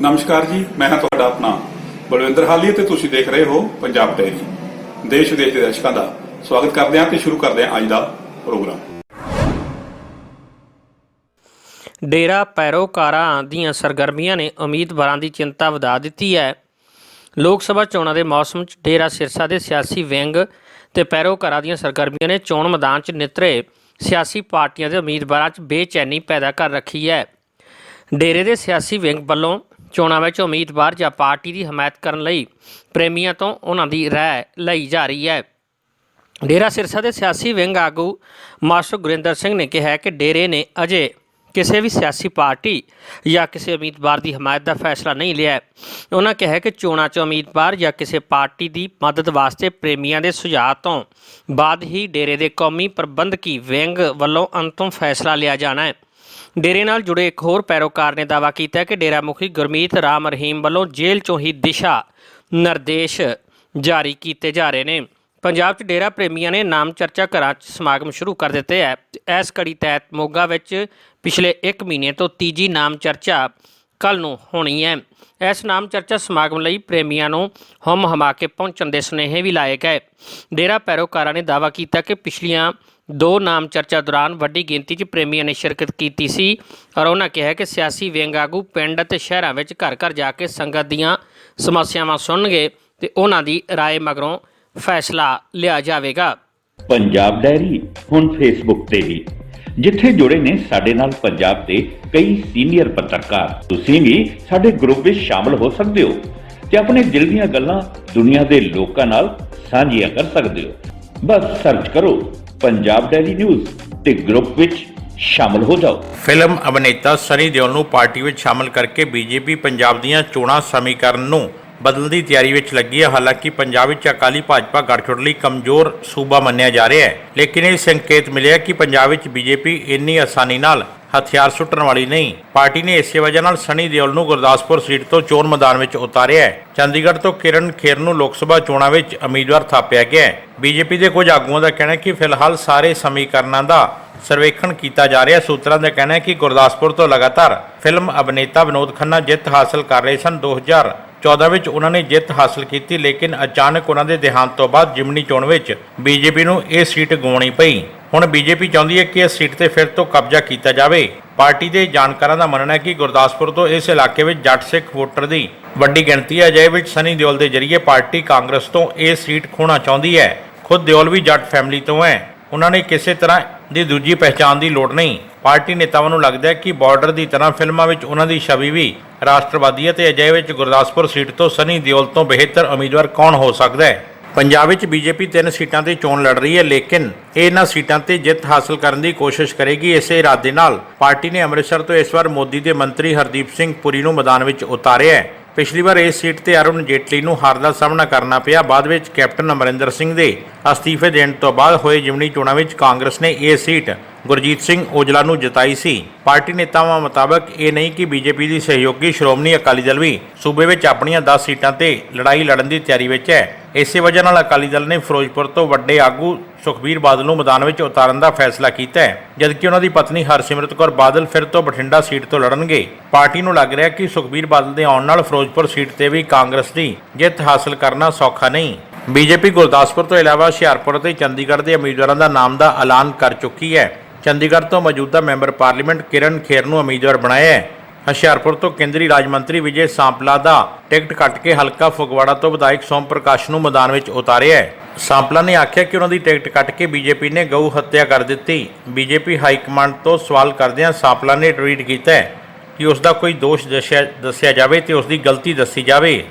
ਨਮਸਕਾਰ ਜੀ, ਮੈਂ ਹਾਂ ਤੁਹਾਡਾ ਆਪਣਾ ਬਲਵਿੰਦਰ ਹਾਲੀ ਤੇ ਤੁਸੀਂ ਦੇਖ ਰਹੇ ਹੋ ਪੰਜਾਬ ਡੈਰੀ ਦੇਸ਼ ਵਿਦੇਸ਼ ਦੇ ਦਰਸ਼ਕਾਂ ਦਾ ਸਵਾਗਤ ਕਰਦੇ ਹਾਂ ਤੇ ਸ਼ੁਰੂ ਕਰਦੇ ਹਾਂ ਅੱਜ ਦਾ ਪ੍ਰੋਗਰਾਮ। ਡੇਰਾ ਪੈਰੋਕਾਰਾਂ ਦੀਆਂ ਸਰਗਰਮੀਆਂ ਨੇ ਉਮੀਦਵਾਰਾਂ ਦੀ ਚਿੰਤਾ ਵਧਾ ਦਿੱਤੀ ਹੈ। ਲੋਕ ਸਭਾ ਚੋਣਾਂ ਦੇ ਮੌਸਮ 'ਚ ਡੇਰਾ ਸਿਰਸਾ ਦੇ ਸਿਆਸੀ ਵਿੰਗ ਤੇ ਪੈਰੋਕਾਰਾਂ ਦੀਆਂ ਸਰਗਰਮੀਆਂ ਨੇ ਚੋਣ ਮੈਦਾਨ 'ਚ ਨਿਤਰੇ ਸਿਆਸੀ ਪਾਰਟੀਆਂ ਦੇ ਉਮੀਦਵਾਰਾਂ 'ਚ ਬੇਚੈਨੀ ਪੈਦਾ ਕਰ ਰੱਖੀ ਹੈ। ਡੇਰੇ ਦੇ ਸਿਆਸੀ ਵਿੰਗ ਵੱਲੋਂ ਚੋਣਾਂ ਵਿੱਚ ਉਮੀਦਵਾਰ ਜਾਂ ਪਾਰਟੀ ਦੀ ਹਮਾਇਤ ਕਰਨ ਲਈ ਪ੍ਰੇਮੀਆਂ ਤੋਂ ਉਹਨਾਂ ਦੀ ਰਾਏ ਲਈ ਜਾ ਰਹੀ ਹੈ ਡੇਰਾ ਸਿਰਸਾ ਦੇ ਸਿਆਸੀ ਵਿੰਗ ਆਗੂ ਮਾਸਟਰ ਗੁਰਿੰਦਰ ਸਿੰਘ ਨੇ ਕਿਹਾ ਕਿ ਡੇਰੇ ਨੇ ਅਜੇ ਕਿਸੇ ਵੀ ਸਿਆਸੀ ਪਾਰਟੀ ਜਾਂ ਕਿਸੇ ਉਮੀਦਵਾਰ ਦੀ ਹਮਾਇਤ ਦਾ ਫੈਸਲਾ ਨਹੀਂ ਲਿਆ ਹੈ। ਉਹਨਾਂ ਕਿਹਾ ਕਿ ਚੋਣਾਂ 'ਚ ਉਮੀਦਵਾਰ ਜਾਂ ਕਿਸੇ ਪਾਰਟੀ ਦੀ ਮਦਦ ਵਾਸਤੇ ਪ੍ਰੇਮੀਆਂ ਦੇ ਸੁਝਾਅ ਤੋਂ ਬਾਅਦ ਹੀ ਡੇਰੇ ਦੇ ਕੌਮੀ ਪ੍ਰਬੰਧਕੀ ਵਿੰਗ ਵੱਲੋਂ ਅੰਤਮ ਫੈਸਲਾ ਲਿਆ ਜਾਣਾ ਹੈ ਡੇਰੇ ਨਾਲ ਜੁੜੇ ਇੱਕ ਹੋਰ ਪੈਰੋਕਾਰ ਨੇ ਦਾਅਵਾ ਕੀਤਾ ਕਿ ਡੇਰਾ ਮੁਖੀ ਗੁਰਮੀਤ ਰਾਮ ਰਹੀਮ ਵੱਲੋਂ ਜੇਲ੍ਹ ਚੋਂ ਹੀ ਦਿਸ਼ਾ ਨਿਰਦੇਸ਼ ਜਾਰੀ ਕੀਤੇ ਜਾ ਰਹੇ ਨੇ। ਪੰਜਾਬ 'ਚ ਡੇਰਾ ਪ੍ਰੇਮੀਆਂ ਨੇ ਨਾਮ ਚਰਚਾ ਘਰਾਂ 'ਚ ਸਮਾਗਮ ਸ਼ੁਰੂ ਕਰ ਦਿੱਤੇ ਹੈ। ਇਸ ਕੜੀ ਤਹਿਤ ਮੋਗਾ ਵਿੱਚ ਪਿਛਲੇ 1 ਮਹੀਨੇ ਤੋਂ ਤੀਜੀ ਨਾਮ ਚਰਚਾ ਕੱਲ ਨੂੰ ਹੋਣੀ ਹੈ। ਇਸ ਨਾਮ ਚਰਚਾ ਸਮਾਗਮ ਲਈ ਪ੍ਰੇਮੀਆਂ ਨੂੰ ਹਮ ਹਮਾ ਕੇ ਪਹੁੰਚਣ ਦੇ ਸੁਨੇਹੇ ਵੀ ਲਾਏ ਗਏ ਡੇਰਾ ਪੈਰੋਕਾਰਾਂ ਨੇ ਦਾਅਵਾ ਕੀਤਾ ਕਿ ਪਿਛਲੀਆਂ ਦੋ ਨਾਮ ਚਰਚਾ ਦੌਰਾਨ ਵੱਡੀ ਗਿਣਤੀ 'ਚ ਪ੍ਰੇਮੀਆਂ ਨੇ ਸ਼ਿਰਕਤ ਕੀਤੀ ਸੀ ਔਰ ਉਹਨਾਂ ਕਿਹਾ ਕਿ ਸਿਆਸੀ ਵਿਅੰਗ ਆਗੂ ਪਿੰਡ ਅਤੇ ਸ਼ਹਿਰਾਂ ਵਿੱਚ ਘਰ ਘਰ ਜਾ ਕੇ ਸੰਗਤ ਦੀਆਂ ਸਮੱਸਿਆਵਾਂ ਸੁਣਨਗੇ ਤੇ ਉਹਨਾਂ ਦੀ رائے ਮਗਰੋਂ ਫੈਸਲਾ ਲਿਆ ਜਾਵੇਗਾ ਪੰਜਾਬ ਡੈਰੀ ਹੁਣ ਫੇਸਬੁੱਕ ਤੇ ਵੀ ਜਿੱਥੇ ਜੁੜੇ ਨੇ ਸਾਡੇ ਨਾਲ ਪੰਜਾਬ ਦੇ ਕਈ ਸੀਨੀਅਰ ਪੱਤਰਕਾਰ। ਤੁਸੀਂ ਵੀ ਸਾਡੇ ਗਰੁੱਪ ਵਿੱਚ ਸ਼ਾਮਲ ਹੋ ਸਕਦੇ ਹੋ ਤੇ ਆਪਣੇ ਦਿਲ ਦੀਆਂ ਗੱਲਾਂ ਦੁਨੀਆ ਦੇ ਲੋਕਾਂ ਨਾਲ ਸਾਂਝੀਆਂ ਕਰ ਸਕਦੇ ਹੋ। ਬਸ ਸਰਚ ਕਰੋ ਪੰਜਾਬ ਡੈਰੀ ਨਿਊਜ਼ ਤੇ ਗਰੁੱਪ ਵਿੱਚ ਸ਼ਾਮਲ ਹੋ ਜਾਓ। ਫਿਲਮ ਅਭਿਨੇਤਾ ਸਨੀ ਦਿਓਲ ਨੂੰ ਪਾਰਟੀ ਵਿੱਚ ਸ਼ਾਮਲ ਕਰਕੇ ਬੀਜੇਪੀ ਪੰਜਾਬ ਦੀਆਂ ਚੋਣਾਂ ਸਮੀਕਰਨ ਨੂੰ ਬਦਲਣ ਦੀ ਤਿਆਰੀ ਵਿੱਚ ਲੱਗੀ ਹੈ। ਹਾਲਾਂਕਿ ਪੰਜਾਬ ਵਿੱਚ ਅਕਾਲੀ ਭਾਜਪਾ ਗੱਠਜੋੜ ਲਈ ਕਮਜ਼ੋਰ ਸੂਬਾ ਮੰਨਿਆ ਜਾ ਰਿਹਾ ਹੈ। ਲੇਕਿਨ ਇਹ ਸੰਕੇਤ ਮਿਲਿਆ ਕਿ ਪੰਜਾਬ ਵਿੱਚ ਬੀਜੇਪੀ ਇੰਨੀ ਆਸਾਨੀ ਨਾਲ ਹਥਿਆਰ ਸੁੱਟਣ ਵਾਲੀ ਨਹੀਂ। ਪਾਰਟੀ ਨੇ ਇਸੇ ਵਜ੍ਹਾ ਨਾਲ ਸਨੀ ਦਿਓਲ ਨੂੰ ਗੁਰਦਾਸਪੁਰ ਸੀਟ ਤੋਂ ਚੋਣ ਮੈਦਾਨ ਵਿੱਚ ਉਤਾਰਿਆ ਹੈ। ਚੰਡੀਗੜ੍ਹ ਤੋਂ ਕਿਰਨ ਖੇਰ ਨੂੰ ਲੋਕ ਸਭਾ ਚੋਣਾਂ ਵਿੱਚ ਉਮੀਦਵਾਰ ਥਾਪਿਆ ਗਿਆ ਹੈ। ਬੀਜੇਪੀ ਦੇ ਕੁਝ ਆਗੂਆਂ ਦਾ ਕਹਿਣਾ ਹੈ ਕਿ ਫਿਲਹਾਲ ਸਾਰੇ ਸਮੀਕਰਨਾਂ ਦਾ ਸਰਵੇਖਣ ਕੀਤਾ ਜਾ ਰਿਹਾ ਸੂਤਰਾਂ ਦਾ ਕਹਿਣਾ ਹੈ ਕਿ ਗੁਰਦਾਸਪੁਰ ਤੋਂ ਲਗਾਤਾਰ ਫਿਲਮ ਅਭਿਨੇਤਾ ਵਿਨੋਦ ਖੰਨਾ ਜਿੱਤ ਹਾਸਲ ਕਰ ਰਹੇ ਸਨ। 2014 ਵਿੱਚ ਉਹਨਾਂ ਨੇ ਜਿੱਤ ਹਾਸਲ ਕੀਤੀ, ਲੇਕਿਨ ਅਚਾਨਕ ਉਹਨਾਂ ਦੇ ਦੇਹਾਂਤ ਤੋਂ ਬਾਅਦ ਜਿਮਨੀ ਚੋਣ ਵਿੱਚ ਬੀਜੇਪੀ ਨੂੰ ਇਹ ਸੀਟ ਗਵਾਉਣੀ ਪਈ। ਹੁਣ ਬੀਜੇਪੀ ਚਾਹੁੰਦੀ ਹੈ ਕਿ ਇਸ ਸੀਟ ਤੇ ਫਿਰ ਤੋਂ ਕਬਜ਼ਾ ਕੀਤਾ ਜਾਵੇ। ਪਾਰਟੀ ਦੇ ਜਾਣਕਾਰਾਂ ਦਾ ਮੰਨਣਾ ਹੈ ਕਿ ਗੁਰਦਾਸਪੁਰ ਤੋਂ ਇਸ ਇਲਾਕੇ ਵਿੱਚ ਜੱਟ ਸਿੱਖ ਵੋਟਰ ਦੀ ਵੱਡੀ ਗਿਣਤੀ ਹੈ। ਅਜਿਹੇ ਵਿੱਚ ਸਨੀ ਦਿਓਲ ਦੇ ਜ਼ਰੀਏ ਪਾਰਟੀ ਕਾਂਗਰਸ ਤੋਂ ਇਹ ਸੀਟ ਖੋਣਾ ਚਾਹੁੰਦੀ ਹੈ। ਖੁਦ ਦਿਓਲ ਵੀ ਜੱਟ ਫੈਮਿਲੀ ਤੋਂ ਹੈ। ਉਹਨਾਂ ਨੇ ਕਿਸੇ ਤਰ੍ਹਾਂ ਦੀ ਦੂਜੀ ਪਹਿਚਾਣ ਦੀ ਲੋੜ ਨਹੀਂ। ਪਾਰਟੀ ਨੇਤਾਵਾਂ ਨੂੰ ਲੱਗਦਾ ਹੈ ਕਿ ਬਾਰਡਰ ਦੀ ਤਰ੍ਹਾਂ ਫਿਲਮਾਂ ਵਿੱਚ ਉਹਨਾਂ ਦੀ ਛਵੀ ਵੀ ਰਾਸ਼ਟਰਵਾਦੀ ਹੈ ਤੇ ਅਜਿਹੇ ਵਿੱਚ ਗੁਰਦਾਸਪੁਰ ਸੀਟ ਤੋਂ ਸਨੀ ਦਿਓਲ ਤੋਂ ਬਿਹਤਰ ਉਮੀਦਵਾਰ ਕੌਣ ਹੋ ਸਕਦਾ ਹੈ? ਪੰਜਾਬ ਵਿੱਚ ਬੀਜੇਪੀ ਤਿੰਨ ਸੀਟਾਂ ਤੇ ਚੋਣ ਲੜ ਰਹੀ ਹੈ, ਲੇਕਿਨ ਇਹਨਾਂ ਸੀਟਾਂ ਤੇ ਜਿੱਤ ਹਾਸਲ ਕਰਨ ਦੀ ਕੋਸ਼ਿਸ਼ ਕਰੇਗੀ। ਇਸੇ ਇਰਾਦੇ ਨਾਲ ਪਾਰਟੀ ਨੇ ਅੰਮ੍ਰਿਤਸਰ ਤੋਂ ਇਸ ਵਾਰ ਮੋਦੀ ਦੇ ਮੰਤਰੀ ਹਰਦੀਪ ਸਿੰਘ ਪੁਰੀ ਨੂੰ ਮੈਦਾਨ ਵਿੱਚ ਉਤਾਰਿਆ ਹੈ। ਪਿਛਲੀ ਵਾਰ ਇਸ ਸੀਟ ਤੇ ਅਰੁਣ ਜੇਟਲੀ ਨੂੰ ਹਾਰ ਦਾ ਸਾਹਮਣਾ ਕਰਨਾ ਪਿਆ। ਬਾਅਦ ਵਿੱਚ ਕੈਪਟਨ ਅਮਰਿੰਦਰ ਸਿੰਘ ਦੇ ਅਸਤੀਫੇ ਦੇਣ ਤੋਂ ਬਾਅਦ ਹੋਏ ਜਿਮਨੀ ਚੋਣਾਂ ਵਿੱਚ ਕਾਂਗਰਸ ਨੇ ਇਹ ਸੀਟ ਗੁਰਜੀਤ ਸਿੰਘ ਔਜਲਾ ਨੂੰ ਜਤਾਈ ਸੀ। ਪਾਰਟੀ ਨੇਤਾਵਾਂ ਮੁਤਾਬਕ ਇਹ ਨਹੀਂ ਕਿ ਬੀਜੇਪੀ ਦੀ ਸਹਿਯੋਗੀ ਸ਼੍ਰੋਮਣੀ ਅਕਾਲੀ ਦਲ ਵੀ ਸੂਬੇ ਵਿੱਚ ਆਪਣੀਆਂ 10 ਸੀਟਾਂ ਤੇ ਲੜਾਈ ਲੜਨ ਦੀ ਤਿਆਰੀ ਵਿੱਚ ਹੈ। ਇਸੇ ਵਜ੍ਹਾ ਨਾਲ ਅਕਾਲੀ ਦਲ ਨੇ ਫਿਰੋਜ਼ਪੁਰ ਤੋਂ ਵੱਡੇ ਆਗੂ ਸੁਖਬੀਰ ਬਾਦਲ ਨੂੰ ਮੈਦਾਨ ਵਿੱਚ ਉਤਾਰਨ ਦਾ ਫੈਸਲਾ ਕੀਤਾ ਹੈ। ਜਦਕਿ ਉਹਨਾਂ ਦੀ ਪਤਨੀ ਹਰਸਿਮਰਤ ਕੌਰ ਬਾਦਲ ਫਿਰ ਤੋਂ ਬਠਿੰਡਾ ਸੀਟ ਤੋਂ ਲੜਨਗੇ। ਪਾਰਟੀ ਨੂੰ ਲੱਗ ਰਿਹਾ ਕਿ ਸੁਖਬੀਰ ਬਾਦਲ ਦੇ ਆਉਣ ਨਾਲ ਫਿਰੋਜ਼ਪੁਰ ਸੀਟ ਤੇ ਵੀ ਕਾਂਗਰਸ ਦੀ ਜਿੱਤ ਹਾਸਲ ਕਰਨਾ ਸੌਖਾ ਨਹੀਂ। ਬੀਜੇਪੀ ਗੁਰਦਾਸਪੁਰ ਤੋਂ ਇਲਾਵਾ ਹੁਸ਼ਿਆਰਪੁਰ ਅਤੇ ਚੰਡੀਗੜ੍ਹ ਦੇ ਉਮੀਦਵਾਰਾਂ ਦਾ ਨਾਮ ਦਾ ਐਲਾਨ ਕਰ ਚੁੱਕੀ ਹੈ। ਚੰਡੀਗੜ੍ਹ ਤੋਂ ਮੌਜੂਦਾ ਮੈਂਬਰ ਪਾਰਲੀਮੈਂਟ ਕਿਰਨ ਖੇਰ ਨੂੰ ਉਮੀਦਵਾਰ ਬਣਾਇਆ ਹੈ। ਹੁਸ਼ਿਆਰਪੁਰ ਤੋਂ ਕੇਂਦਰੀ ਰਾਜ ਮੰਤਰੀ ਵਿਜੇ ਸਾਂਪਲਾ ਦਾ ਟਿਕਟ ਕੱਟ ਕੇ ਹਲਕਾ ਫਗਵਾੜਾ ਤੋਂ ਵਿਧਾਇਕ ਸੋਮ ਪ੍ਰਕਾਸ਼ ਨੂੰ ਮੈਦਾਨ ਵਿੱਚ ਉਤਾਰਿਆ ਹੈ। ਸਾਂਪਲਾ ਨੇ ਆਖਿਆ ਕਿ ਉਹਨਾਂ ਦੀ ਟਿਕਟ ਕੱਟ ਕੇ ਬੀਜੇਪੀ ਨੇ ਗਊ ਹੱਤਿਆ ਕਰ ਦਿੱਤੀ। ਬੀਜੇਪੀ ਹਾਈ ਕਮਾਂਡ ਤੋਂ ਸਵਾਲ ਕਰਦਿਆਂ ਸਾਂਪਲਾ ਨੇ ਟਵੀਟ ਕੀਤਾ ਹੈ ਕਿ ਉਸ ਦਾ ਕੋਈ ਦੋਸ਼ ਦੱਸਿਆ ਦੱਸਿਆ ਜਾਵੇ ਤੇ ਉਸ ਦੀ ਗਲਤੀ ਦੱਸੀ ਜਾਵੇ।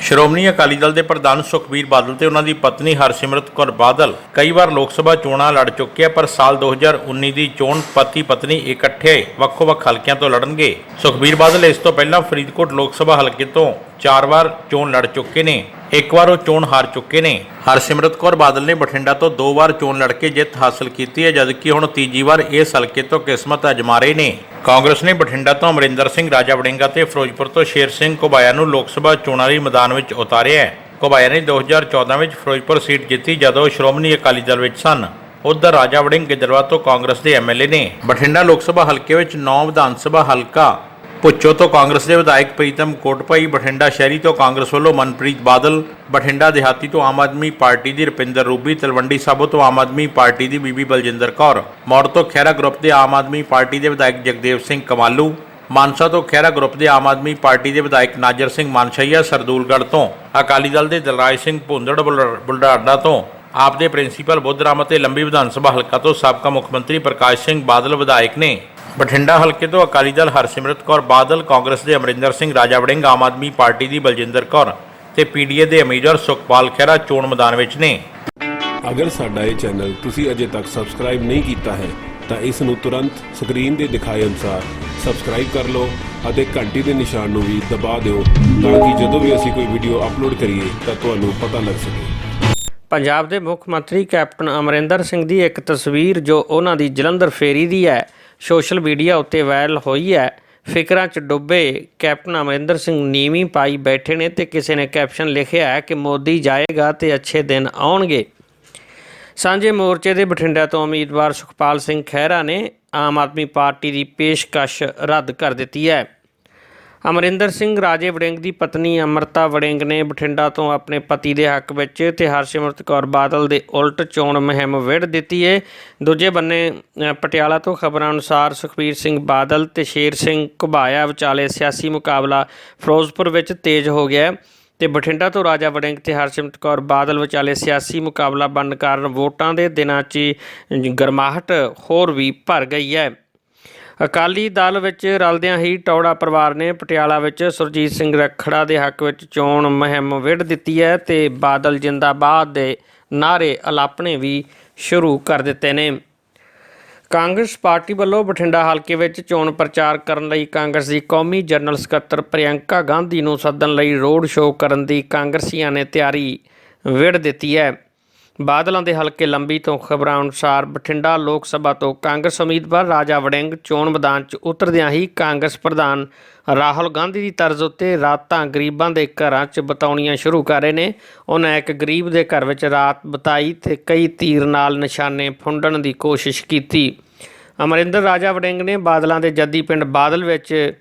ਸ਼੍ਰੋਮਣੀ ਅਕਾਲੀ ਦਲ ਦੇ ਪ੍ਰਧਾਨ ਸੁਖਬੀਰ ਬਾਦਲ ਤੇ ਉਹਨਾਂ ਦੀ ਪਤਨੀ ਹਰਸਿਮਰਤ ਕੌਰ ਬਾਦਲ ਕਈ ਵਾਰ ਲੋਕ ਸਭਾ ਚੋਣਾਂ ਲੜ ਚੁੱਕੇ ਆ, ਪਰ ਸਾਲ 2019 ਦੀ ਚੋਣ ਪਤੀ ਪਤਨੀ ਇਕੱਠੇ ਵੱਖੋ-ਵੱਖ ਹਲਕਿਆਂ ਤੋਂ ਲੜਨਗੇ। ਸੁਖਬੀਰ ਬਾਦਲ ਇਸ ਤੋਂ ਪਹਿਲਾਂ ਫਰੀਦਕੋਟ ਲੋਕ ਸਭਾ ਹਲਕੇ ਤੋਂ ਚਾਰ ਵਾਰ ਚੋਣ ਲੜ ਚੁੱਕੇ ਨੇ। ਇੱਕ ਵਾਰ ਉਹ ਚੋਣ ਹਾਰ ਚੁੱਕੇ ਨੇ। ਹਰਸਿਮਰਤ ਕੌਰ ਬਾਦਲ ਨੇ ਬਠਿੰਡਾ ਤੋਂ ਦੋ ਵਾਰ ਚੋਣ ਲੜ ਕੇ ਜਿੱਤ ਹਾਸਲ ਕੀਤੀ ਹੈ, ਜਦਕਿ ਹੁਣ ਤੀਜੀ ਵਾਰ ਇਸ ਹਲਕੇ ਤੋਂ ਕਿਸਮਤ ਅਜਮਾ ਰਹੇ ਨੇ। ਕਾਂਗਰਸ ਨੇ ਬਠਿੰਡਾ ਤੋਂ ਅਮਰਿੰਦਰ ਸਿੰਘ, ਰਾਜਾ ਵੜਿੰਗਾ ਤੇ ਫਿਰੋਜ਼ਪੁਰ ਤੋਂ ਸ਼ੇਰ ਸਿੰਘ ਘੁਬਾਇਆ ਨੂੰ ਲੋਕ ਸਭਾ ਚੋਣਾਂ ਲਈ ਮੈਦਾਨ ਵਿੱਚ ਉਤਾਰਿਆ ਹੈ। ਘੁਬਾਇਆ ਨੇ 2014 ਵਿੱਚ ਫਿਰੋਜ਼ਪੁਰ ਸੀਟ ਜਿੱਤੀ, ਜਦੋਂ ਸ਼੍ਰੋਮਣੀ ਅਕਾਲੀ ਦਲ ਵਿੱਚ ਸਨ। ਉਧਰ ਰਾਜਾ ਵੜਿੰਗ ਗਿੱਦੜਵਾ ਤੋਂ ਕਾਂਗਰਸ ਦੇ ਐਮਐਲਏ ਨੇ। ਬਠਿੰਡਾ ਲੋਕ ਸਭਾ ਹਲਕੇ ਵਿੱਚ 9 ਵਿਧਾਨ ਸਭਾ ਹਲਕਾ ਪੁੱਚੋ ਤੋਂ ਕਾਂਗਰਸ ਦੇ ਵਿਧਾਇਕ ਪ੍ਰੀਤਮ ਕੋਟਪਾਈ ਬਠਿੰਡਾ ਸ਼ਹਿਰੀ ਤੋਂ ਕਾਂਗਰਸ ਵੱਲੋਂ ਮਨਪ੍ਰੀਤ ਬਾਦਲ, ਬਠਿੰਡਾ ਦਿਹਾਤੀ ਤੋਂ ਆਮ ਆਦਮੀ ਪਾਰਟੀ ਦੀ ਰੁਪਿੰਦਰ ਰੂਬੀ, ਤਲਵੰਡੀ ਸਾਬੋ ਤੋਂ ਆਮ ਆਦਮੀ ਪਾਰਟੀ ਦੀ ਬੀਬੀ ਬਲਜਿੰਦਰ ਕੌਰ, ਮੌੜ ਤੋਂ ਖਹਿਰਾ ਗਰੁੱਪ ਦੇ ਆਮ ਆਦਮੀ ਪਾਰਟੀ ਦੇ ਵਿਧਾਇਕ ਜਗਦੇਵ ਸਿੰਘ ਕਮਾਲੂ, ਮਾਨਸਾ ਤੋਂ ਖਹਿਰਾ ਗਰੁੱਪ ਦੇ ਆਮ ਆਦਮੀ ਪਾਰਟੀ ਦੇ ਵਿਧਾਇਕ ਨਾਜਰ ਸਿੰਘ ਮਾਨਸ਼ਈਆ ਸਰਦੂਲਗੜ੍ਹ ਤੋਂ, ਅਕਾਲੀ ਦਲ ਦੇ ਦਲਰਾਜ ਸਿੰਘ ਭੁੰਦੜ ਬੁਲ- ਬੁਲਢਾਣਾ ਤੋਂ, ਆਪ ਦੇ ਪ੍ਰਿੰਸੀਪਲ ਬੁੱਧਰਾਮ ਅਤੇ ਲੰਬੀ ਵਿਧਾਨ ਸਭਾ ਹਲਕਾ ਤੋਂ ਸਾਬਕਾ ਮੁੱਖ ਮੰਤਰੀ ਪ੍ਰਕਾਸ਼ ਸਿੰਘ ਬਾਦਲ ਵਿਧਾਇਕ ਨੇ। ਬਠਿੰਡਾ ਹਲਕੇ ਤੋਂ ਅਕਾਲੀ ਦਲ ਹਰਸਿਮਰਤ ਕੌਰ ਬਾਦਲ ਕਾਂਗਰਸ ਦੇ ਅਮਰਿੰਦਰ ਸਿੰਘ ਰਾਜਾ ਵੜਿੰਗ ਆਮ ਆਦਮੀ ਪਾਰਟੀ ਦੀ ਬਲਜਿੰਦਰ ਕੌਰ ਤੇ ਪੀਡੀਏ ਦੇ ਉਮੀਦਵਾਰ ਸੁਖਪਾਲ ਖਹਿਰਾ ਚੋਣ ਮੈਦਾਨ ਵਿੱਚ ਨੇ। ਅਗਰ ਸਾਡਾ ਇਹ ਚੈਨਲ ਤੁਸੀਂ ਅਜੇ ਤੱਕ ਸਬਸਕ੍ਰਾਈਬ ਨਹੀਂ ਕੀਤਾ ਹੈ ਤਾਂ ਇਸ ਨੂੰ ਤੁਰੰਤ ਸਕਰੀਨ ਦੇ ਦਿਖਾਏ ਅਨੁਸਾਰ ਸਬਸਕ੍ਰਾਈਬ ਕਰ ਲਓ ਅਤੇ ਘੰਟੀ ਦੇ ਨਿਸ਼ਾਨ ਨੂੰ ਵੀ ਦਬਾ ਦਿਓ ਤਾਂ ਕਿ ਜਦੋਂ ਵੀ ਅਸੀਂ ਕੋਈ ਵੀਡੀਓ ਅਪਲੋਡ ਕਰੀਏ ਤਾਂ ਤੁਹਾਨੂੰ ਪਤਾ ਲੱਗ ਸਕੇ। ਪੰਜਾਬ ਦੇ ਮੁੱਖ ਮੰਤਰੀ ਕੈਪਟਨ ਅਮਰਿੰਦਰ ਸਿੰਘ ਦੀ ਇੱਕ ਤਸਵੀਰ ਜੋ ਉਹਨਾਂ ਦੀ ਜਲੰਧਰ ਫੇਰੀ ਦੀ ਹੈ ਸੋਸ਼ਲ ਮੀਡੀਆ ਉੱਤੇ ਵਾਇਰਲ ਹੋਈ ਹੈ। ਫਿਕਰਾਂ 'ਚ ਡੁੱਬੇ ਕੈਪਟਨ ਅਮਰਿੰਦਰ ਸਿੰਘ ਨੀਵੀਂ ਪਾਈ ਬੈਠੇ ਨੇ ਤੇ ਕਿਸੇ ਨੇ ਕੈਪਸ਼ਨ ਲਿਖਿਆ ਹੈ ਕਿ ਮੋਦੀ ਜਾਏਗਾ ਤੇ ਅੱਛੇ ਦਿਨ ਆਉਣਗੇ। ਸਾਂਝੇ ਮੋਰਚੇ ਦੇ ਬਠਿੰਡਾ ਤੋਂ ਉਮੀਦਵਾਰ ਸੁਖਪਾਲ ਸਿੰਘ ਖਹਿਰਾ ਨੇ ਆਮ ਆਦਮੀ ਪਾਰਟੀ ਦੀ ਪੇਸ਼ਕਸ਼ ਰੱਦ ਕਰ ਦਿੱਤੀ ਹੈ। ਅਮਰਿੰਦਰ ਸਿੰਘ ਰਾਜੇ ਵੜਿੰਗ ਦੀ ਪਤਨੀ ਅਮਰਤਾ ਵੜਿੰਗ ਨੇ ਬਠਿੰਡਾ ਤੋਂ ਆਪਣੇ ਪਤੀ ਦੇ ਹੱਕ ਵਿੱਚ ਤੇ ਹਰਸਿਮਰਤ ਕੌਰ ਬਾਦਲ ਦੇ ਉਲਟ ਚੋਣ ਮੁਹਿੰਮ ਵਿੜ ਦਿੱਤੀ ਹੈ ਦੂਜੇ ਬੰਨੇ ਪਟਿਆਲਾ ਤੋਂ ਖਬਰਾਂ ਅਨੁਸਾਰ ਸੁਖਬੀਰ ਸਿੰਘ ਬਾਦਲ ਤੇ ਸ਼ੇਰ ਸਿੰਘ ਘੁਬਾਇਆ ਵਿਚਾਲੇ ਸਿਆਸੀ ਮੁਕਾਬਲਾ ਫਿਰੋਜ਼ਪੁਰ ਵਿੱਚ ਤੇਜ਼ ਹੋ ਗਿਆ ਹੈ ਤੇ ਬਠਿੰਡਾ ਤੋਂ ਰਾਜਾ ਵੜਿੰਗ ਤੇ ਹਰਸਿਮਰਤ ਕੌਰ ਬਾਦਲ ਵਿਚਾਲੇ ਸਿਆਸੀ ਮੁਕਾਬਲਾ ਬਣਨ ਕਾਰਨ ਵੋਟਾਂ ਦੇ ਦਿਨਾਂ 'ਚ ਗਰਮਾਹਟ ਹੋਰ ਵੀ ਭਰ ਗਈ ਹੈ। ਅਕਾਲੀ ਦਲ ਵਿੱਚ ਰਲਦਿਆਂ ਹੀ ਟੌੜਾ ਪਰਿਵਾਰ ਨੇ ਪਟਿਆਲਾ ਵਿੱਚ ਸੁਰਜੀਤ ਸਿੰਘ ਰੱਖੜਾ ਦੇ ਹੱਕ ਵਿੱਚ ਚੋਣ ਮੁਹਿੰਮ ਵਿੱਢ ਦਿੱਤੀ ਹੈ ਤੇ ਬਾਦਲ ਜਿੰਦਾਬਾਦ ਦੇ ਨਾਰੇ ਅਲਾਪਣੇ ਵੀ ਸ਼ੁਰੂ ਕਰ ਦਿੱਤੇ ਨੇ। ਕਾਂਗਰਸ ਪਾਰਟੀ ਵੱਲੋਂ ਬਠਿੰਡਾ ਹਲਕੇ ਵਿੱਚ ਚੋਣ ਪ੍ਰਚਾਰ ਕਰਨ ਲਈ ਕਾਂਗਰਸ ਦੀ ਕੌਮੀ ਜਨਰਲ ਸਕੱਤਰ ਪ੍ਰਿਯੰਕਾ ਗਾਂਧੀ ਨੂੰ ਸੱਦਣ ਲਈ ਰੋਡ ਸ਼ੋਅ ਕਰਨ ਦੀ ਕਾਂਗਰਸੀਆਂ ਨੇ ਤਿਆਰੀ ਵਿੜ ਦਿੱਤੀ ਹੈ। ਬਾਦਲਾਂ ਦੇ ਹਲਕੇ ਲੰਬੀ ਤੋਂ ਖਬਰਾਂ ਅਨੁਸਾਰ ਬਠਿੰਡਾ ਲੋਕ ਸਭਾ ਤੋਂ ਕਾਂਗਰਸ ਉਮੀਦਵਾਰ ਰਾਜਾ ਵੜਿੰਗ ਚੋਣ ਮੈਦਾਨ 'ਚ ਉਤਰਦਿਆਂ ਹੀ ਕਾਂਗਰਸ ਪ੍ਰਧਾਨ ਰਾਹੁਲ ਗਾਂਧੀ ਦੀ ਤਰਜ਼ ਉੱਤੇ ਰਾਤਾਂ ਗਰੀਬਾਂ ਦੇ ਘਰਾਂ 'ਚ ਬਤਾਉਣੀਆਂ ਸ਼ੁਰੂ ਕਰ ਰਹੇ ਨੇ। ਉਹਨਾਂ ਇੱਕ ਗਰੀਬ ਦੇ ਘਰ ਵਿੱਚ ਰਾਤ ਬਤਾਈ ਤੇ ਕਈ ਤੀਰ ਨਾਲ ਨਿਸ਼ਾਨੇ ਫੁੰਡਣ ਦੀ ਕੋਸ਼ਿਸ਼ ਕੀਤੀ। ਅਮਰਿੰਦਰ ਰਾਜਾ ਵੜਿੰਗ ਨੇ ਬਾਦਲਾਂ ਦੇ ਜੱਦੀ ਪਿੰਡ ਬਾਦਲ ਵਿੱਚ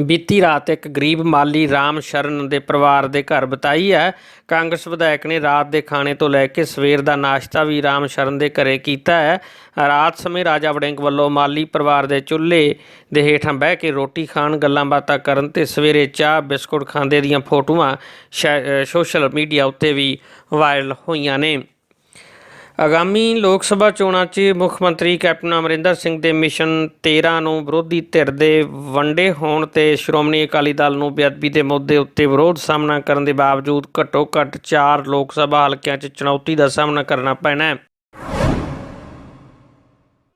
ਬੀਤੀ ਰਾਤ ਇੱਕ ਗਰੀਬ ਮਾਲੀ ਰਾਮ ਸ਼ਰਨ ਦੇ ਪਰਿਵਾਰ ਦੇ ਘਰ ਬਤਾਈ ਹੈ। ਕਾਂਗਰਸ ਵਿਧਾਇਕ ਨੇ ਰਾਤ ਦੇ ਖਾਣੇ ਤੋਂ ਲੈ ਕੇ ਸਵੇਰ ਦਾ ਨਾਸ਼ਤਾ ਵੀ ਰਾਮ ਸ਼ਰਨ ਦੇ ਘਰੇ ਕੀਤਾ ਹੈ। ਰਾਤ ਸਮੇਂ ਰਾਜਾ ਵੜਿੰਗ ਵੱਲੋਂ ਮਾਲੀ ਪਰਿਵਾਰ ਦੇ ਚੁੱਲ੍ਹੇ ਦੇ ਹੇਠਾਂ ਬਹਿ ਕੇ ਰੋਟੀ ਖਾਣ, ਗੱਲਾਂ ਬਾਤਾਂ ਕਰਨ ਤੇ ਸਵੇਰੇ ਚਾਹ, ਬਿਸਕੁਟ ਖਾਂਦੇ ਦੀਆਂ ਫੋਟੋਆਂ ਸ਼ੈ- ਸੋਸ਼ਲ ਮੀਡੀਆ ਉੱਤੇ ਵੀ ਵਾਇਰਲ ਹੋਈਆਂ ਨੇ। ਆਗਾਮੀ ਲੋਕ ਸਭਾ ਚੋਣਾਂ 'ਚ ਮੁੱਖ ਮੰਤਰੀ ਕੈਪਟਨ ਅਮਰਿੰਦਰ ਸਿੰਘ ਦੇ ਮਿਸ਼ਨ 13 ਨੂੰ ਵਿਰੋਧੀ ਧਿਰ ਦੇ ਵੰਡੇ ਹੋਣ ਤੇ ਸ਼੍ਰੋਮਣੀ ਅਕਾਲੀ ਦਲ ਨੂੰ ਬੇਅਦਬੀ ਦੇ ਮੁੱਦੇ ਉੱਤੇ ਵਿਰੋਧ ਸਾਹਮਣਾ ਕਰਨ ਦੇ ਬਾਵਜੂਦ ਘੱਟੋ ਘੱਟ 4 ਲੋਕ ਸਭਾ ਹਲਕਿਆਂ 'ਚ ਚੁਣੌਤੀ ਦਾ ਸਾਹਮਣਾ ਕਰਨਾ ਪੈਣਾ ਹੈ।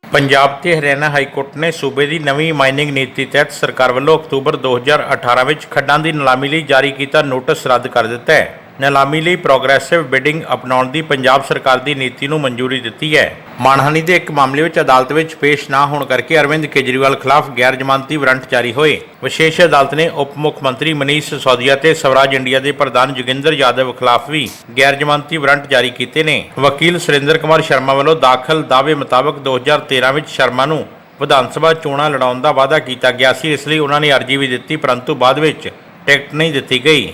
ਪੰਜਾਬ ਤੇ ਹਰਿਆਣਾ ਹਾਈ ਕੋਰਟ ਨੇ ਸੂਬੇ ਦੀ ਨਵੀਂ ਮਾਈਨਿੰਗ ਨੀਤੀ ਤਹਿਤ ਸਰਕਾਰ ਵੱਲੋਂ ਅਕਤੂਬਰ 2018 ਵਿੱਚ ਖੱਡਾਂ ਦੀ ਨਿਲਾਮੀ ਲਈ ਜਾਰੀ ਕੀਤਾ ਨੋਟਿਸ ਰੱਦ ਕਰ ਦਿੱਤਾ ਹੈ। ਨਿਲਾਮੀ ਲਈ ਪ੍ਰੋਗਰੈਸਿਵ ਬਿਡਿੰਗ ਅਪਣਾਉਣ ਦੀ ਪੰਜਾਬ ਸਰਕਾਰ ਦੀ ਨੀਤੀ ਨੂੰ ਮਨਜ਼ੂਰੀ ਦਿੱਤੀ ਹੈ। ਮਾਨਹਾਨੀ ਦੇ ਇੱਕ ਮਾਮਲੇ ਵਿੱਚ ਅਦਾਲਤ ਵਿੱਚ ਪੇਸ਼ ਨਾ ਹੋਣ ਕਰਕੇ ਅਰਵਿੰਦ ਕੇਜਰੀਵਾਲ ਖਿਲਾਫ ਗੈਰ ਜ਼ਮਾਨਤੀ ਵਾਰੰਟ ਜਾਰੀ ਹੋਏ। ਵਿਸ਼ੇਸ਼ ਅਦਾਲਤ ਨੇ ਉਪ ਮੁੱਖ ਮੰਤਰੀ ਮਨੀਸ਼ ਸਿਸੋਦੀਆ ਤੇ ਸਵਰਾਜ ਇੰਡੀਆ ਦੇ ਪ੍ਰਧਾਨ ਜੋਗਿੰਦਰ ਯਾਦਵ ਖਿਲਾਫ ਵੀ ਗੈਰ ਜ਼ਮਾਨਤੀ ਵਾਰੰਟ ਜਾਰੀ ਕੀਤੇ ਨੇ। ਵਕੀਲ ਸੁਰਿੰਦਰ ਕੁਮਾਰ ਸ਼ਰਮਾ ਵੱਲੋਂ ਦਾਖਲ ਦਾਅਵੇ ਮੁਤਾਬਕ 2013 ਵਿੱਚ ਸ਼ਰਮਾ ਨੂੰ ਵਿਧਾਨ ਸਭਾ ਚੋਣਾਂ ਲੜਾਉਣ ਦਾ ਵਾਅਦਾ ਕੀਤਾ ਗਿਆ ਸੀ, ਇਸ ਲਈ ਉਹਨਾਂ ਨੇ ਅਰਜ਼ੀ ਵੀ ਦਿੱਤੀ, ਪਰੰਤੂ ਬਾਅਦ ਵਿੱਚ ਟਿਕਟ ਨਹੀਂ ਦਿੱਤੀ ਗਈ।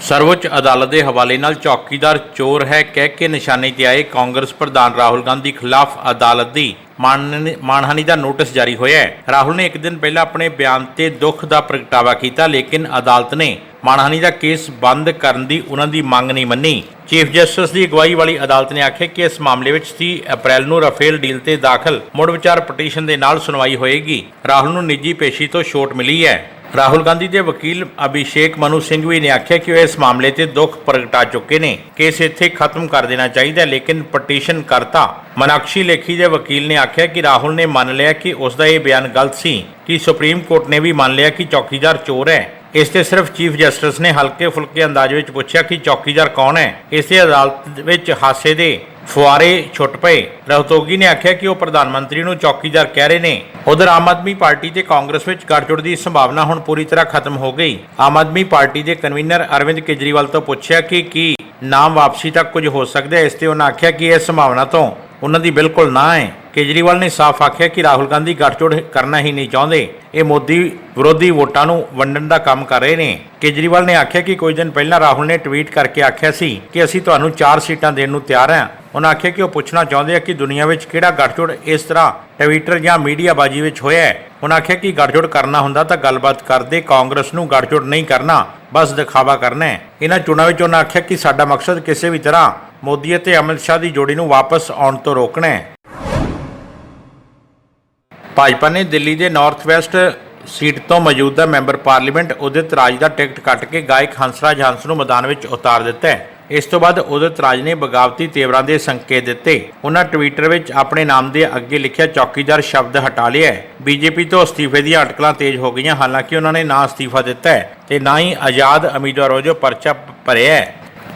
ਸਰਵਉੱਚ ਅਦਾਲਤ ਦੇ ਹਵਾਲੇ ਨਾਲ ਚੌਕੀਦਾਰ ਚੋਰ ਹੈ। ਕਹਿ ਕੇ ਨਿਸ਼ਾਨੇ ਤੇ ਆਏ ਕਾਂਗਰਸ ਪ੍ਰਧਾਨ ਰਾਹੁਲ ਗਾਂਧੀ ਖਿਲਾਫ ਅਦਾਲਤ ਦੀ ਮਾਨ- ਮਾਨਹਾਨੀ ਦਾ ਨੋਟਿਸ ਜਾਰੀ ਹੋਇਆ ਹੈ। ਰਾਹੁਲ ਨੇ ਇੱਕ ਦਿਨ ਪਹਿਲਾਂ ਆਪਣੇ ਬਿਆਨ ਤੇ ਦੁੱਖ ਦਾ ਪ੍ਰਗਟਾਵਾ ਕੀਤਾ, ਲੇਕਿਨ ਅਦਾਲਤ ਨੇ ਮਾਨਹਾਨੀ ਦਾ ਕੇਸ ਬੰਦ ਕਰਨ ਦੀ ਉਹਨਾਂ ਦੀ ਮੰਗ ਨਹੀਂ ਮੰਨੀ। ਚੀਫ ਜਸਟਿਸ ਦੀ ਅਗਵਾਈ ਵਾਲੀ ਅਦਾਲਤ ਨੇ ਆਖਿਆ ਕਿ ਇਸ ਮਾਮਲੇ ਵਿੱਚ 30 ਅਪ੍ਰੈਲ ਨੂੰ ਰਾਫੇਲ ਡੀਲ ਤੇ ਦਾਖਲ ਮੁੜ ਵਿਚਾਰ ਪਟੀਸ਼ਨ ਦੇ ਨਾਲ ਸੁਣਵਾਈ ਹੋਏਗੀ। ਰਾਹੁਲ ਨੂੰ ਨਿੱਜੀ ਪੇਸ਼ੀ ਤੋਂ ਛੋਟ ਮਿਲੀ ਹੈ। ਰਾਹੁਲ ਗਾਂਧੀ ਦੇ ਵਕੀਲ ਅਭਿਸ਼ੇਕ ਮਨੂ ਸਿੰਘ ਵੀ ਨੇ ਆਖਿਆ ਕਿ ਉਹ ਇਸ ਮਾਮਲੇ ਤੇ ਦੁੱਖ ਪ੍ਰਗਟਾ ਚੁੱਕੇ ਨੇ। ਕੇਸ ਇੱਥੇ ਖਤਮ ਕਰ ਦੇਣਾ ਚਾਹੀਦਾ ਲੇਕਿਨ ਪਟੀਸ਼ਨ ਕਰਤਾ। ਮਨਾਕਸ਼ੀ ਲੇਖੀ ਦੇ ਵਕੀਲ ਨੇ ਆਖਿਆ ਕਿ ਰਾਹੁਲ ਨੇ ਮੰਨ ਲਿਆ ਕਿ ਉਸ ਦਾ ਇਹ ਬਿਆਨ ਗਲਤ ਸੀ, ਕਿ ਸੁਪਰੀਮ ਕੋਰਟ ਨੇ ਵੀ ਮੰਨ ਲਿਆ ਕਿ ਚੌਕੀਦਾਰ ਚੋਰ ਹੈ। ਇਸ ਤੇ ਸਿਰਫ ਚੀਫ ਜਸਟਿਸ ਨੇ ਹਲਕੇ ਫੁਲਕੇ ਅੰਦਾਜ਼ ਵਿੱਚ ਪੁੱਛਿਆ ਕਿ ਚੌਕੀਦਾਰ ਕੌਣ ਹੈ। ਇਸੇ ਅਦਾਲਤ ਵਿੱਚ ਹਾਸੇ ਦੇ ਫੁਆਰੇ ਛੁੱਟ ਪਏ। ਰਹਤੋਗੀ ਨੇ ਆਖਿਆ ਕਿ ਉਹ ਪ੍ਰਧਾਨ ਮੰਤਰੀ ਨੂੰ ਚੌਕੀਦਾਰ ਕਹਿ ਰਹੇ ਨੇ, ਉਧਰ ਆਮ ਆਦਮੀ ਪਾਰਟੀ ਤੇ ਕਾਂਗਰਸ ਵਿੱਚ ਗੱਠਜੋੜ ਦੀ ਸੰਭਾਵਨਾ ਹੁਣ ਪੂਰੀ ਤਰ੍ਹਾਂ ਖਤਮ ਹੋ ਗਈ। ਆਮ ਆਦਮੀ ਪਾਰਟੀ ਦੇ ਕਨਵੀਨਰ ਅਰਵਿੰਦ ਕੇਜਰੀਵਾਲ ਤੋਂ ਪੁੱਛਿਆ ਕਿ ਕੀ ਨਾਮ ਵਾਪਸੀ ਤੱਕ ਕੁਝ ਹੋ ਸਕਦਾ ਹੈ, ਇਸ ਤੇ ਉਹਨਾਂ ਆਖਿਆ ਕਿ ਇਹ ਸੰਭਾਵਨਾ ਤੋਂ ਉਹਨਾਂ ਦੀ ਬਿਲਕੁਲ ਨਾ ਹੈ। ਕੇਜਰੀਵਾਲ ਨੇ ਸਾਫ਼ ਆਖਿਆ ਕਿ ਰਾਹੁਲ ਗਾਂਧੀ ਗੱਠਜੋੜ ਕਰਨਾ ਹੀ ਨਹੀਂ ਚਾਹੁੰਦੇ। ਇਹ ਮੋਦੀ ਵਿਰੋਧੀ ਵੋਟਾਂ ਨੂੰ ਵੰਡਣ ਦਾ ਕੰਮ ਕਰ ਰਹੇ ਨੇ। ਕੇਜਰੀਵਾਲ ਨੇ ਆਖਿਆ ਕਿ ਕੁਝ ਦਿਨ ਪਹਿਲਾਂ ਰਾਹੁਲ ਨੇ ਟਵੀਟ ਕਰਕੇ ਆਖਿਆ ਸੀ ਕਿ ਅਸੀਂ ਤੁਹਾਨੂੰ 4 ਸੀਟਾਂ ਦੇਣ ਨੂੰ ਤਿਆਰ ਹਾਂ। ਉਹਨਾਂ ਆਖਿਆ ਕਿ ਉਹ ਪੁੱਛਣਾ ਚਾਹੁੰਦੇ ਆ ਕਿ ਦੁਨੀਆ ਵਿੱਚ ਕਿਹੜਾ ਗੱਠਜੋੜ ਇਸ ਤਰ੍ਹਾਂ ਟਵਿੱਟਰ ਜਾਂ ਮੀਡੀਆ ਬਾਜੀ ਵਿੱਚ ਹੋਇਆ ਹੈ। ਉਹਨਾਂ ਆਖਿਆ ਕਿ ਗੱਠਜੋੜ ਕਰਨਾ ਹੁੰਦਾ ਤਾਂ ਗੱਲਬਾਤ ਕਰਦੇ, ਕਾਂਗਰਸ ਨੂੰ ਗੱਠਜੋੜ ਨਹੀਂ ਕਰਨਾ, ਬਸ ਦਿਖਾਵਾ ਕਰਨਾ ਹੈ। ਇਹਨਾਂ ਚੋਣਾਂ ਵਿੱਚ ਉਹਨਾਂ ਆਖਿਆ ਕਿ ਸਾਡਾ ਮਕਸਦ ਕਿਸੇ ਵੀ ਤਰ੍ਹਾਂ ਮੋਦੀ ਅਤੇ ਅਮਿਤ ਸ਼ਾਹ ਦੀ ਜੋੜੀ ਨੂੰ ਵਾਪਸ ਆਉਣ ਤੋਂ ਰੋਕਣਾ ਹੈ। ਭਾਜਪਾ ਨੇ ਦਿੱਲੀ ਦੇ ਨਾਰਥ ਵੈਸਟ ਸੀਟ ਤੋਂ ਮੌਜੂਦਾ ਮੈਂਬਰ ਪਾਰਲੀਮੈਂਟ ਉਦਿਤ ਰਾਜ ਦਾ ਟਿਕਟ ਕੱਟ ਕੇ ਗਾਇਕ ਹੰਸਰਾਜ ਹੰਸ ਨੂੰ ਮੈਦਾਨ ਵਿੱਚ ਉਤਾਰ ਦਿੱਤਾ ਹੈ। ਇਸ ਤੋਂ ਬਾਅਦ ਉਦਿਤ ਰਾਜ ਨੇ ਬਗਾਵਤੀ ਤੇਵਰਾਂ ਦੇ ਸੰਕੇਤ ਦਿੱਤੇ। ਉਹਨਾਂ ਟਵਿੱਟਰ ਵਿੱਚ ਆਪਣੇ ਨਾਮ ਦੇ ਅੱਗੇ ਲਿਖਿਆ ਚੌਕੀਦਾਰ ਸ਼ਬਦ ਹਟਾ ਲਿਆ ਹੈ। ਬੀਜੇਪੀ ਤੋਂ ਅਸਤੀਫੇ ਦੀਆਂ ਅਟਕਲਾਂ ਤੇਜ਼ ਹੋ ਗਈਆਂ, ਹਾਲਾਂਕਿ ਉਹਨਾਂ ਨੇ ਨਾ ਅਸਤੀਫਾ ਦਿੱਤਾ ਹੈ ਤੇ ਨਾ ਹੀ ਆਜ਼ਾਦ ਉਮੀਦਵਾਰ ਵਜੋਂ ਪਰਚਾ ਭਰਿਆ ਹੈ।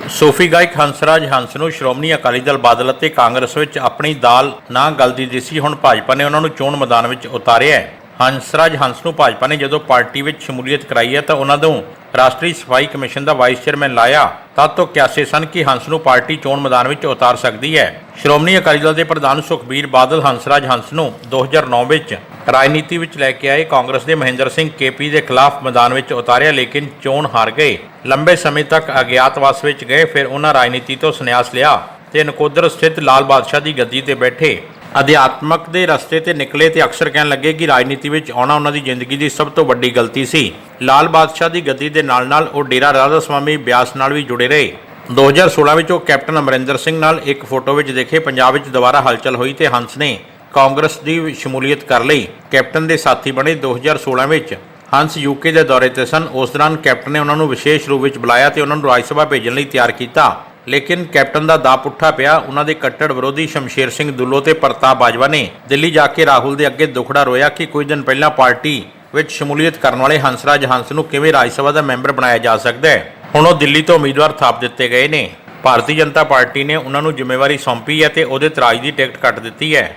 ਸੂਫੀ ਗਾਇਕ ਹੰਸਰਾਜ ਹੰਸ ਨੂੰ ਸ਼੍ਰੋਮਣੀ ਅਕਾਲੀ ਦਲ ਬਾਦਲ ਅਤੇ ਕਾਂਗਰਸ ਵਿੱਚ ਆਪਣੀ ਦਾਲ ਨਾ ਗਲਦੀ ਦਿਸੀ ਹੁਣ ਭਾਜਪਾ ਨੇ ਉਹਨਾਂ ਨੂੰ ਚੋਣ ਮੈਦਾਨ ਵਿੱਚ ਉਤਾਰਿਆ ਹੈ। ਹੰਸਰਾਜ ਹੰਸ ਨੂੰ ਭਾਜਪਾ ਨੇ ਜਦੋਂ ਪਾਰਟੀ ਵਿੱਚ ਸ਼ਮੂਲੀਅਤ ਕਰਾਈ ਹੈ ਤਾਂ ਉਹਨਾਂ ਨੂੰ ਰਾਸ਼ਟਰੀ ਸਫ਼ਾਈ ਕਮਿਸ਼ਨ ਦਾ ਵਾਈਸ ਚੇਅਰਮੈਨ ਲਾਇਆ ਤਦ ਤੋਂ ਕਿਆਸੇ ਸਨ ਕਿ ਹੰਸ ਨੂੰ ਪਾਰਟੀ ਚੋਣ ਮੈਦਾਨ ਵਿੱਚ ਉਤਾਰ ਸਕਦੀ ਹੈ। ਸ਼੍ਰੋਮਣੀ ਅਕਾਲੀ ਦਲ ਦੇ ਪ੍ਰਧਾਨ ਸੁਖਬੀਰ ਬਾਦਲ ਹੰਸਰਾਜ ਹੰਸ ਨੂੰ 2009 ਵਿੱਚ ਰਾਜਨੀਤੀ ਵਿੱਚ ਲੈ ਕੇ ਆਏ। ਕਾਂਗਰਸ ਦੇ ਮਹਿੰਦਰ ਸਿੰਘ ਕੇਪੀ ਦੇ ਖਿਲਾਫ ਮੈਦਾਨ ਵਿੱਚ ਉਤਾਰਿਆ, ਲੇਕਿਨ ਚੋਣ ਹਾਰ ਗਏ। ਲੰਬੇ ਸਮੇਂ ਤੱਕ ਅਗਿਆਤਵਾਸ ਵਿੱਚ ਗਏ, ਫਿਰ ਉਹਨਾਂ ਰਾਜਨੀਤੀ ਤੋਂ ਸੰਨਿਆਸ ਲਿਆ ਤੇ ਨਕੋਦਰ ਸਥਿਤ ਲਾਲ ਬਾਦਸ਼ਾਹ ਦੀ ਗੱਦੀ ਤੇ ਬੈਠੇ। ਅਧਿਆਤਮਕ ਦੇ ਰਸਤੇ ਤੇ ਨਿਕਲੇ ਤੇ ਅਕਸਰ ਕਹਿਣ ਲੱਗੇ ਕਿ ਰਾਜਨੀਤੀ ਵਿੱਚ ਆਉਣਾ ਉਹਨਾਂ ਦੀ ਜ਼ਿੰਦਗੀ ਦੀ ਸਭ ਤੋਂ ਵੱਡੀ ਗਲਤੀ ਸੀ। ਲਾਲ ਬਾਦਸ਼ਾਹ ਦੀ ਗੱਦੀ ਦੇ ਨਾਲ-ਨਾਲ ਉਹ ਡੇਰਾ ਰਾਧਾ ਸਵਾਮੀ ਬਿਆਸ ਨਾਲ ਵੀ ਜੁੜੇ ਰਹੇ। 2016 ਵਿੱਚ ਉਹ ਕੈਪਟਨ ਅਮਰਿੰਦਰ ਸਿੰਘ ਨਾਲ ਇੱਕ ਫੋਟੋ ਵਿੱਚ ਦੇਖੇ, ਪੰਜਾਬ ਵਿੱਚ ਦੁਬਾਰਾ ਹਲਚਲ ਹੋਈ ਤੇ ਹੰਸ ਨੇ ਕਾਂਗਰਸ ਦੀ ਸ਼ਮੂਲੀਅਤ ਕਰ ਲਈ। ਕੈਪਟਨ ਦੇ ਸਾਥੀ ਬਣੇ 2016 ਵਿੱਚ ਹੰਸ ਯੂਕੇ ਦੇ ਦੌਰੇ ਤੇ ਸਨ। ਉਸ ਦੌਰਾਨ ਕੈਪਟਨ ਨੇ ਉਹਨਾਂ ਨੂੰ ਵਿਸ਼ੇਸ਼ ਰੂਪ ਵਿੱਚ ਬੁਲਾਇਆ ਤੇ ਉਹਨਾਂ ਨੂੰ ਰਾਜ ਸਭਾ ਭੇਜਣ ਲਈ ਤਿਆਰ ਕੀਤਾ। ਲੇਕਿਨ ਕੈਪਟਨ ਦਾ ਦਾ ਪੁੱਠਾ ਪਿਆ, ਉਹਨਾਂ ਦੇ ਕੱਟੜ ਵਿਰੋਧੀ ਸ਼ਮਸ਼ੇਰ ਸਿੰਘ ਦੁੱਲੋ ਤੇ ਪ੍ਰਤਾਪ ਬਾਜਵਾ ਨੇ ਦਿੱਲੀ ਜਾ ਕੇ ਰਾਹੁਲ ਦੇ ਅੱਗੇ ਦੁਖੜਾ ਰੋਇਆ ਕਿ ਕੁਝ ਦਿਨ ਪਹਿਲਾਂ ਪਾਰਟੀ ਵਿੱਚ ਸ਼ਮੂਲੀਅਤ ਕਰਨ ਵਾਲੇ ਹੰਸਰਾਜ ਹੰਸ ਨੂੰ ਕਿਵੇਂ ਰਾਜ ਸਭਾ ਦਾ ਮੈਂਬਰ ਬਣਾਇਆ ਜਾ ਸਕਦਾ ਹੈ? ਹੁਣ ਉਹ ਦਿੱਲੀ ਤੋਂ ਉਮੀਦਵਾਰ ਥਾਪ ਦਿੱਤੇ ਗਏ ਨੇ। ਭਾਰਤੀ ਜਨਤਾ ਪਾਰਟੀ ਨੇ ਉਹਨਾਂ ਨੂੰ ਜ਼ਿੰਮੇਵਾਰੀ ਸੌਂਪੀ ਹੈ ਤੇ ਉਹਦੇ ਤਰਾਜ ਦੀ ਟਿਕਟ ਕੱਟ ਦਿੱਤੀ ਹੈ।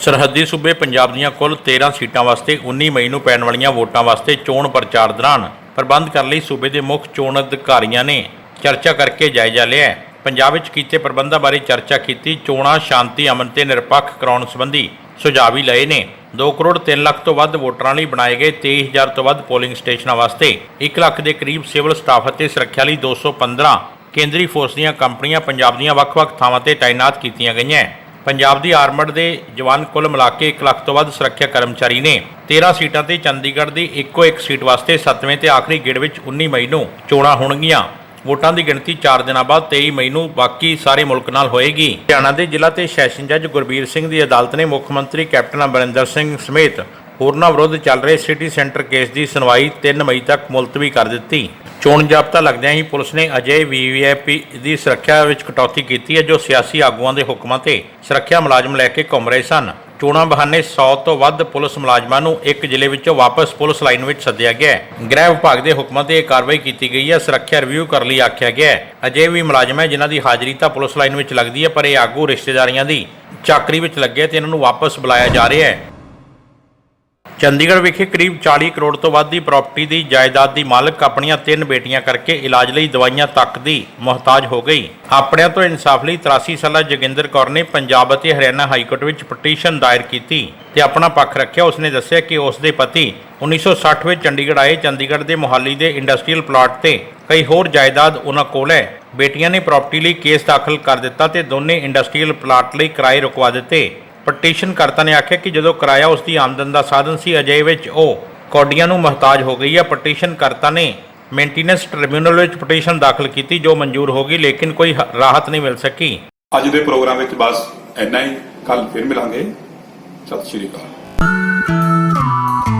ਸਰਹੱਦੀ ਸੂਬੇ ਪੰਜਾਬ ਦੀਆਂ ਕੁੱਲ 13 ਸੀਟਾਂ ਵਾਸਤੇ 19 ਮਈ ਨੂੰ ਪੈਣ ਵਾਲੀਆਂ ਵੋਟਾਂ ਵਾਸਤੇ ਚੋਣ ਪ੍ਰਚਾਰ ਦੌਰਾਨ ਪ੍ਰਬੰਧ ਕਰਨ ਲਈ ਸੂਬੇ ਦੇ ਮੁੱਖ ਚੋਣ ਅਧਿਕਾਰੀਆਂ ਨੇ ਚਰਚਾ ਕਰਕੇ ਜਾਇਜ਼ਾ ਲਿਆ ਪੰਜਾਬ ਵਿੱਚ ਕੀਤੇ ਪ੍ਰਬੰਧਾਂ ਬਾਰੇ ਚਰਚਾ ਕੀਤੀ, ਚੋਣਾਂ ਸ਼ਾਂਤੀ, ਅਮਨ ਤੇ ਨਿਰਪੱਖ ਕਰਾਉਣ ਸੰਬੰਧੀ ਸੁਝਾਅ ਵੀ ਲਏ ਨੇ। 2 ਕਰੋੜ 3 ਲੱਖ ਤੋਂ ਵੱਧ ਵੋਟਰਾਂ ਲਈ ਬਣਾਏ ਗਏ 23000 ਤੋਂ ਵੱਧ ਪੋਲਿੰਗ ਸਟੇਸ਼ਨਾਂ ਵਾਸਤੇ 1 ਲੱਖ ਦੇ ਕਰੀਬ ਸਿਵਲ ਸਟਾਫ ਅਤੇ ਸੁਰੱਖਿਆ ਲਈ 215 ਕੇਂਦਰੀ ਫੋਰਸ ਦੀਆਂ ਕੰਪਨੀਆਂ ਪੰਜਾਬ ਦੀਆਂ ਵੱਖ-ਵੱਖ ਥਾਵਾਂ ਤੇ ਤਾਇਨਾਤ ਕੀਤੀਆਂ ਗਈਆਂ ਪੰਜਾਬ ਦੀ ਆਰਮਡ ਦੇ ਜਵਾਨ ਕੁੱਲ ਮਿਲਾ ਕੇ 1 ਲੱਖ ਤੋਂ ਵੱਧ ਸੁਰੱਖਿਆ ਕਰਮਚਾਰੀ ਨੇ 13 ਸੀਟਾਂ ਤੇ ਚੰਡੀਗੜ੍ਹ ਦੀ ਇੱਕੋ ਇੱਕ ਸੀਟ ਵਾਸਤੇ 7ਵੇਂ ਤੇ ਆਖਰੀ ਗੇੜ ਵਿੱਚ 19 ਮਈ ਨੂੰ ਚੋਣਾਂ ਹੋਣਗੀਆਂ। ਵੋਟਾਂ ਦੀ ਗਿਣਤੀ 4 ਦਿਨਾਂ ਬਾਅਦ 23 ਮਈ ਨੂੰ ਬਾਕੀ ਸਾਰੇ ਮੁਲਕ ਨਾਲ ਹੋਏਗੀ। ਹਰਿਆਣਾ ਦੇ ਜ਼ਿਲ੍ਹਾ ਤੇ ਸੈਸ਼ਨ ਜੱਜ ਗੁਰਬੀਰ ਸਿੰਘ ਦੀ ਅਦਾਲਤ ਨੇ ਮੁੱਖ ਮੰਤਰੀ ਕੈਪਟਨ ਅਮਰਿੰਦਰ ਸਿੰਘ ਸਮੇਤ ਹੋਰਨਾਂ ਵਿਰੁੱਧ ਚੱਲ ਰਹੇ ਸਿਟੀ ਸੈਂਟਰ ਕੇਸ ਦੀ ਸੁਣਵਾਈ 3 ਮਈ ਤੱਕ ਮੁਲਤਵੀ ਕਰ ਦਿੱਤੀ। ਚੋਣ ਜਾਬਤਾ ਲੱਗਦਿਆਂ ਹੀ ਪੁਲਿਸ ਨੇ ਅਜੇ ਵੀਵੀਆਈਪੀ ਦੀ ਸੁਰੱਖਿਆ ਵਿੱਚ ਕਟੌਤੀ ਕੀਤੀ ਹੈ, ਜੋ ਸਿਆਸੀ ਆਗੂਆਂ ਦੇ ਹੁਕਮਾਂ ਤੇ ਸੁਰੱਖਿਆ ਮੁਲਾਜ਼ਮ ਲੈ ਕੇ ਘੁੰਮ ਰਹੇ ਸਨ। ਚੋਣਾਂ ਬਹਾਨੇ 100 ਤੋਂ ਵੱਧ ਪੁਲਿਸ ਮੁਲਾਜ਼ਮਾਂ ਨੂੰ ਇੱਕ ਜ਼ਿਲ੍ਹੇ ਵਿੱਚੋਂ ਵਾਪਸ ਪੁਲਿਸ ਲਾਈਨ ਵਿੱਚ ਸੱਦਿਆ ਗਿਆ ਹੈ। ਗ੍ਰਹਿ ਵਿਭਾਗ ਦੇ ਹੁਕਮਾਂ ਤੇ ਇਹ ਕਾਰਵਾਈ ਕੀਤੀ ਗਈ ਹੈ। ਸੁਰੱਖਿਆ ਰਿਵਿਊ ਕਰਨ ਲਈ ਆਖਿਆ ਗਿਆ ਹੈ। ਅਜੇ ਵੀ ਮੁਲਾਜ਼ਮ ਹੈ, ਜਿਨ੍ਹਾਂ ਦੀ ਹਾਜ਼ਰੀ ਤਾਂ ਪੁਲਿਸ ਲਾਈਨ ਵਿੱਚ ਲੱਗਦੀ ਹੈ, ਪਰ ਇਹ ਆਗੂ ਰਿਸ਼ਤੇਦਾਰੀਆਂ ਦੀ ਚਾਕਰੀ ਵਿੱਚ ਲੱਗੇ ਤੇ ਇਹਨਾਂ ਨੂੰ ਵਾਪਸ ਬੁਲਾਇਆ ਜਾ ਰਿਹਾ ਹੈ। ਚੰਡੀਗੜ੍ਹ ਵਿਖੇ ਕਰੀਬ 40 ਕਰੋੜ ਤੋਂ ਵੱਧ ਦੀ ਪ੍ਰਾਪਰਟੀ ਦੀ ਜਾਇਦਾਦ ਦੀ ਮਾਲਕ ਆਪਣੀਆਂ ਤਿੰਨ ਬੇਟੀਆਂ ਕਰਕੇ ਇਲਾਜ ਲਈ ਦਵਾਈਆਂ ਤੱਕ ਦੀ ਮੁਹਤਾਜ ਹੋ ਗਈ। ਆਪਣਿਆਂ ਤੋਂ ਇਨਸਾਫ ਲਈ 83 ਸਾਲਾ ਜੋਗਿੰਦਰ ਕੌਰ ਨੇ ਪੰਜਾਬ ਅਤੇ ਹਰਿਆਣਾ ਹਾਈ ਕੋਰਟ ਵਿੱਚ ਪਟੀਸ਼ਨ ਦਾਇਰ ਕੀਤੀ ਤੇ ਆਪਣਾ ਪੱਖ ਰੱਖਿਆ। ਉਸਨੇ ਦੱਸਿਆ ਕਿ ਉਸ ਦੇ ਪਤੀ 1960 ਵਿੱਚ ਚੰਡੀਗੜ੍ਹ ਆਏ। ਚੰਡੀਗੜ੍ਹ ਦੇ ਮੁਹਾਲੀ ਦੇ ਇੰਡਸਟਰੀਅਲ ਪਲਾਟ ਤੇ ਕਈ ਹੋਰ ਜਾਇਦਾਦ ਉਹਨਾਂ ਕੋਲ ਹੈ। ਬੇਟੀਆਂ ਨੇ ਪ੍ਰਾਪਰਟੀ ਲਈ ਕੇਸ ਦਾਖਲ ਕਰ ਦਿੱਤਾ ਤੇ ਦੋਨੇ ਇੰਡਸਟਰੀਅਲ ਪਲਾਟ ਲਈ ਕਿਰਾਏ ਰੁਕਵਾ ਦਿੱਤੇ। ਪਟੀਸ਼ਨ ਕਰਤਾ ਨੇ ਆਖਿਆ ਕਿ ਜਦੋਂ ਕਿਰਾਇਆ ਉਸ ਦੀ ਆਮਦਨ ਦਾ ਸਾਧਨ ਸੀ, ਅਜੇ ਵਿੱਚ ਉਹ ਕੌਡੀਆਂ ਨੂੰ ਮੁਹਤਾਜ ਹੋ ਗਈ ਹੈ। ਪਟੀਸ਼ਨ ਕਰਤਾ ਨੇ ਮੇਨਟੇਨੈਂਸ ਟ੍ਰਿਬਿਊਨਲ ਵਿੱਚ ਪਟੀਸ਼ਨ ਦਾਖਲ ਕੀਤੀ, ਜੋ ਮਨਜ਼ੂਰ ਹੋ ਗਈ, ਲੇਕਿਨ ਕੋਈ ਰਾਹਤ ਨਹੀਂ ਮਿਲ ਸਕੀ। ਅੱਜ ਦੇ ਪ੍ਰੋਗਰਾਮ ਵਿੱਚ ਬਸ ਇੰਨਾ ਹੀ। ਕੱਲ ਫਿਰ ਮਿਲਾਂਗੇ। ਸਤਿ ਸ਼੍ਰੀ ਅਕਾਲ।